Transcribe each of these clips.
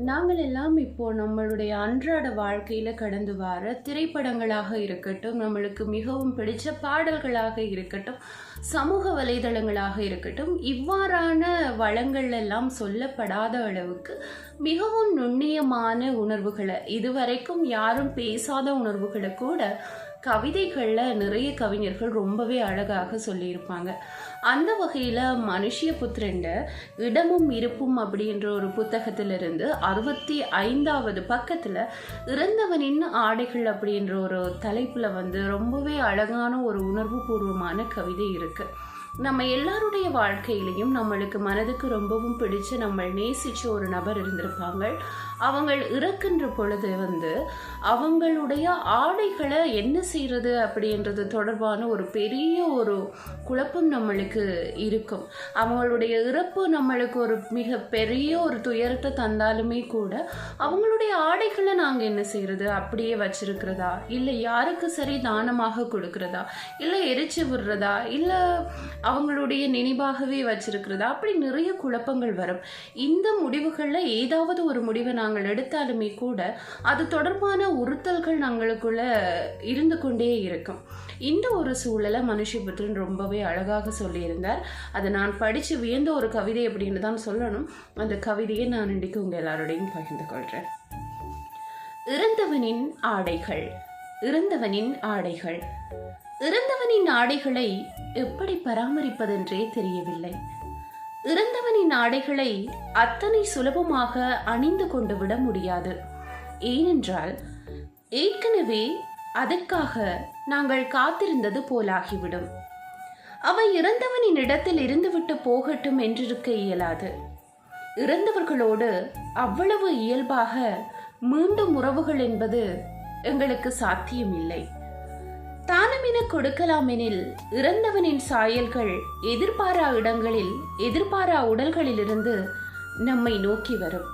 நாங்கள் எல்லாம் இப்போ நம்மளுடைய அன்றாட வாழ்க்கையில கடந்து வர திரைப்படங்களாக இருக்கட்டும் நம்மளுக்கு மிகவும் பிடிச்ச பாடல்களாக இருக்கட்டும் சமூக வலைதளங்களாக இருக்கட்டும் இவ்வாறான வளங்கள் எல்லாம் சொல்லப்படாத அளவுக்கு மிகவும் நுண்ணியமான உணர்வுகளை இதுவரைக்கும் யாரும் பேசாத உணர்வுகளை கூட கவிதைகளில் நிறைய கவிஞர்கள் ரொம்பவே அழகாக சொல்லியிருப்பாங்க. அந்த வகையில் மனுஷிய புத்திரண்ட இடமும் இருப்பும் அப்படின்ற ஒரு புத்தகத்திலிருந்து அறுபத்தி ஐந்தாவது பக்கத்தில் இறந்தவனின் ஆடைகள் அப்படின்ற ஒரு தலைப்பில் வந்து ரொம்பவே அழகான ஒரு உணர்வு பூர்வமான கவிதை இருக்குது நம்ம எல்லாருடைய வாழ்க்கையிலையும் நம்மளுக்கு மனதுக்கு ரொம்பவும் பிடிச்ச நம்ம நேசிச்ச ஒரு நபர் இருந்திருப்பாங்க. அவங்க இறக்கின்ற பொழுது வந்து அவங்களுடைய ஆடைகளை என்ன செய்யறது அப்படின்றது தொடர்பான ஒரு பெரிய ஒரு குழப்பம் நம்மளுக்கு இருக்கும். அவங்களுடைய இறப்பு நம்மளுக்கு ஒரு மிக பெரிய ஒரு துயரத்தை தந்தாலுமே கூட அவங்களுடைய ஆடைகளை நாங்கள் என்ன செய்யறது அப்படியே வச்சிருக்கிறதா? இல்லை யாருக்கு சரி தானமாக கொடுக்கிறதா? இல்லை எரிச்சு விடுறதா? இல்லை அவங்களுடைய நினைவாகவே வச்சிருக்கிறதா. அப்படி நிறைய குழப்பங்கள் வரும். இந்த முடிவுகளில் ஏதாவது ஒரு முடிவை நாங்கள் எடுத்தாலுமே கூட அது தொடர்பான உறுத்தல்கள் நாங்களுக்குள்ள இருந்து கொண்டே இருக்கும். இந்த ஒரு சூழலை மனுஷபுத்திரன் ரொம்பவே அழகாக சொல்லியிருந்தார். அதை நான் படித்து வியந்த ஒரு கவிதை அப்படின்னு தான் சொல்லணும். அந்த கவிதையை நான் இன்றைக்கு உங்கள் எல்லாரோடையும் பகிர்ந்து கொள்கிறேன் இறந்தவனின் ஆடைகள். இறந்தவனின் ஆடைகள். இறந்தவனின் ஆடைகளை எப்படி பராமரிப்பதென்றே தெரியவில்லை. இறந்தவனின் ஆடைகளை அத்தனை சுலபமாக அணிந்து கொண்டு விட முடியாது. ஏனென்றால் ஏற்கனவே அதற்காக நாங்கள் காத்திருந்தது போலாகிவிடும். அவை இறந்தவனின் இடத்தில் இருந்துவிட்டு போகட்டும் என்றிருக்க இயலாது. இறந்தவர்களோடு அவ்வளவு இயல்பாக மீண்டும் உறவுகள் என்பது எங்களுக்கு சாத்தியமில்லை. தானமென கொடுக்கலாமெனில் இறந்தவனின் சாயல்கள் எதிர்பாரா இடங்களில் எதிர்பாரா உடல்களிலிருந்து நம்மை நோக்கி வரும்.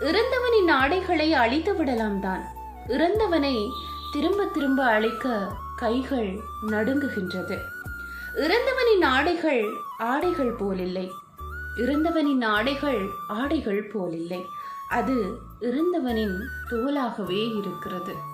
இறந்தவனின் ஆடைகளை அழித்து விடலாம் தான் இறந்தவனை திரும்ப திரும்ப அழைக்க கைகள் நடுங்குகின்றது. இறந்தவனின் ஆடைகள் ஆடைகள் போலில்லை. இறந்தவனின் ஆடைகள் ஆடைகள் போலில்லை. அது இறந்தவனின் தோலாகவே இருக்கிறது.